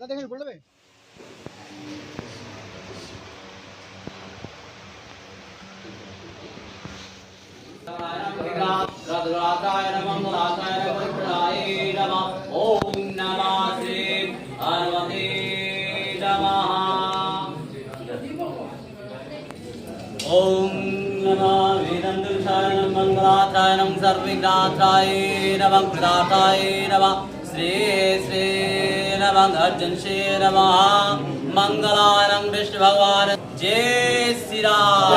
দাদা এখানে বলবে रघुराताय नमः राताय वरुणाय नमः ॐ नमः श्री पार्वती नमः ॐ नमः वेदन्दुषाय मङ्गलाताय नमः सर्विघ्नाथाय नमः कृतार्थाय नमः श्री श्री नमः अर्जुन श्री नमः मङ्गलानं विष्णु भगवान जय श्री राम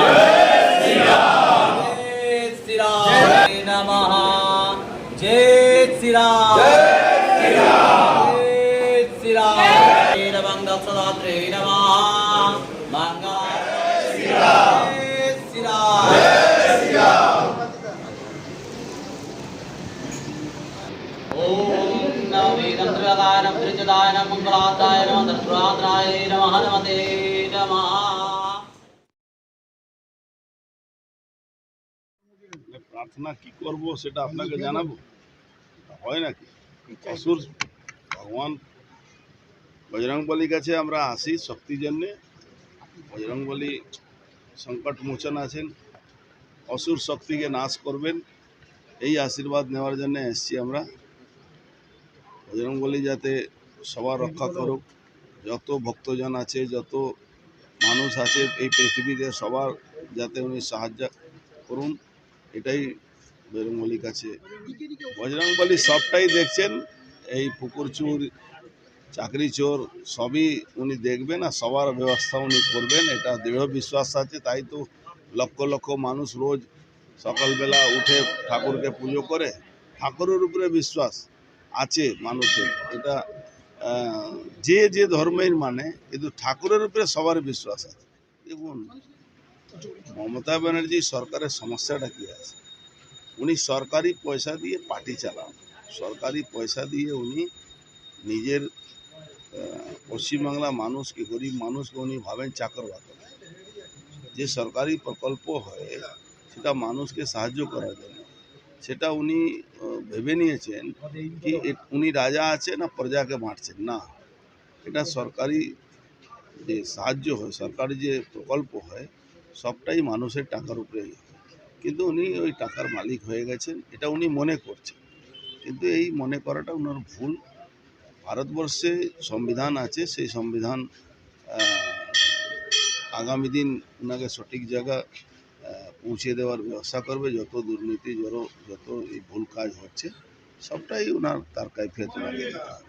जय श्री राम जय नमः जय श्री राम जय श्री राम जय नमः दक्षदात्रे नमः मंगल ऋचदाय मंगलाताय नम दशरात्राय नम, हनुमते नम। प्रार्थना की करब से अपना जानब? है ना कि? असुर, भगवान बजरंग बलि आसी शक्तिजन्य। बजरंग बलि संकट मोचन आसुर शक्ति के नाश करबें यही आशीर्वाद नवर जन एस हमारा। বজরংবলী যাতে সবার রক্ষা করুক। যত ভক্তজন আছে, যত মানুষ আছে এই পৃথিবীতে সবার যাতে উনি সাহায্য করুন, এটাই বজরংবলীর কাছে বজরংবলী সবটাই দেখছেন, এই পুকুর চুর, চাকরি চোর, সবই উনি দেখবেন আর সবার ব্যবস্থা উনি করবেন, এটা দৃঢ় বিশ্বাস আছে, তাই তো লক্ষ লক্ষ মানুষ রোজ সকালবেলা উঠে ঠাকুরকে পুজো করে, ঠাকুরের উপরে বিশ্বাস। আছে মানুষের। এটা যে যে ধর্মের মানে কিন্তু ঠাকুরের উপরে সবার বিশ্বাস আছে। দেখুন, মমতা ব্যানার্জি সরকারের সমস্যাটা কি আছে? উনি সরকারি পয়সা দিয়ে পার্টি চালান। সরকারি পয়সা দিয়ে উনি নিজের পশ্চিমবাংলা মানুষকে, গরিব মানুষকে উনি ভাবেন চাকর বাকর যে সরকারি প্রকল্প হয়, সেটা মানুষকে সাহায্য করার জন্য। সেটা উনি ভেবে নিয়েছেন কি উনি রাজা আছে না প্রজাকে বাঁটছেন না। এটা সরকারি যে সাহায্য হয়, সরকারি যে প্রকল্প হয়, সবটাই মানুষের টাকার উপরেই। কিন্তু উনি ওই টাকার মালিক হয়ে গেছেন, এটা উনি মনে করছেন। কিন্তু এই মনে করাটা ওনার ভুল। ভারতবর্ষে সংবিধান আছে, সেই সংবিধান আগামী দিন ওনাকে সঠিক জায়গা পৌঁছে দেওয়ার ব্যবস্থা করবে, যত দুর্নীতি, যত যত এই ভুল কাজ হচ্ছে, সবটাই ওনার তার কাইফিয়াত ওনাকে দিতে হবে।